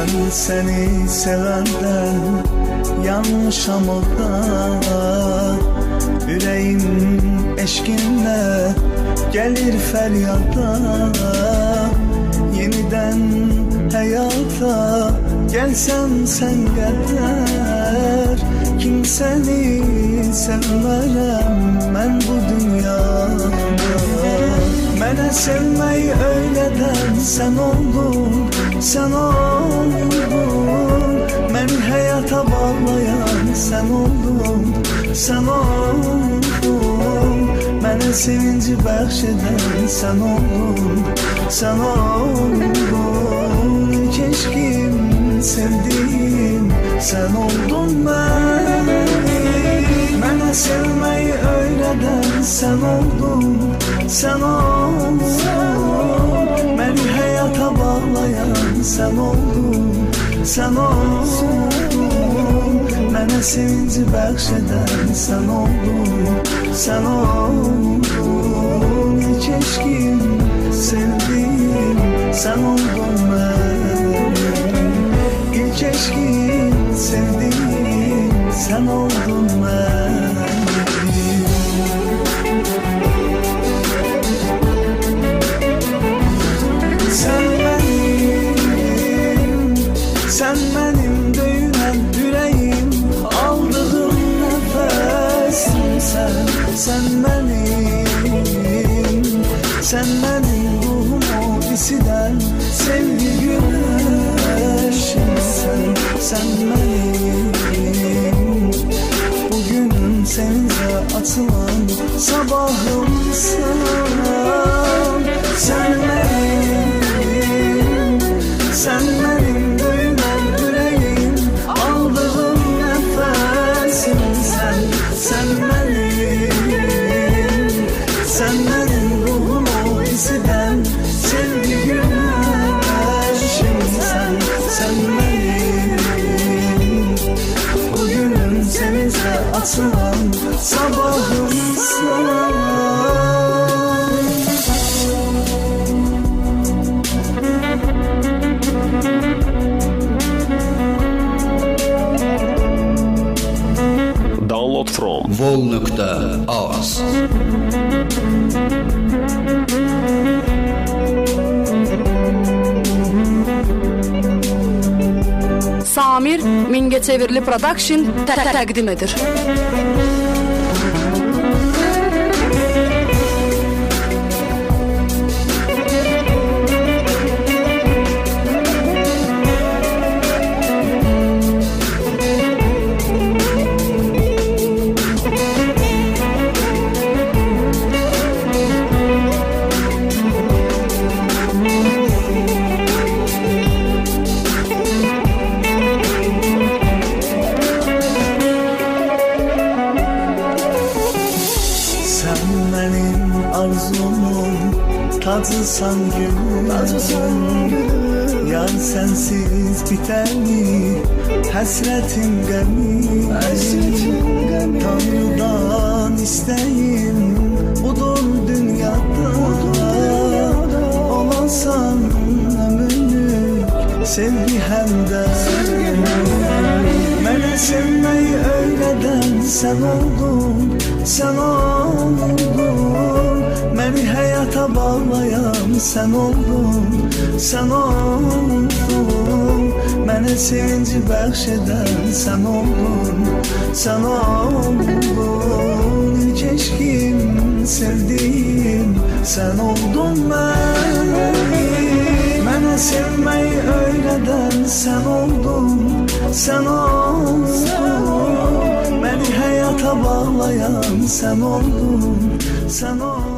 Ben seni sevenden yanmışam orada Yüreğim eşkinle gelir feryada Yeniden hayata gelsen sen kadar Kimseni sevmerem ben bu dünyada. Mene sevmeyi öyleden sen oldun, sen oldun. Beni hayata bağlayan sen oldun, sen oldun. Mene sevinci bəxş sen oldun, sen oldun. Keşkim sevdiğim sen oldun ben. Mene sevmeyi öyleden sen oldun, sen oldun sen oldun, sen oldun. Mənə sevinci bəxş edən sen oldun, sen oldun. Keşkim sevdiğim sen oldun ben. İlk eşkim sevdiğim sen oldun ben benim. Sen benim ruhumu isiden sevgi güneşim açan sabahım sen download from vol.az Samir Mingəçevirli Production tə- tə- təqdim edir. Tacısan gülüm Yar sensiz biter mi? Hasretin gemi Tanrıdan isteğim budur dünyada Olasan ömürlük sevgi hem de Mene sevmeyi öyleden sen oldun, sen oldun. Beni hayata bağlayan sen oldun, sen oldun. Mene sevinci bəxş edən sen oldun, sen oldun. Keşkim sevdiğim sen oldun ben. Mənə sevməyi öyrədən sən oldun, sən oldun. Məni həyata bağlayan sən oldun, sən oldun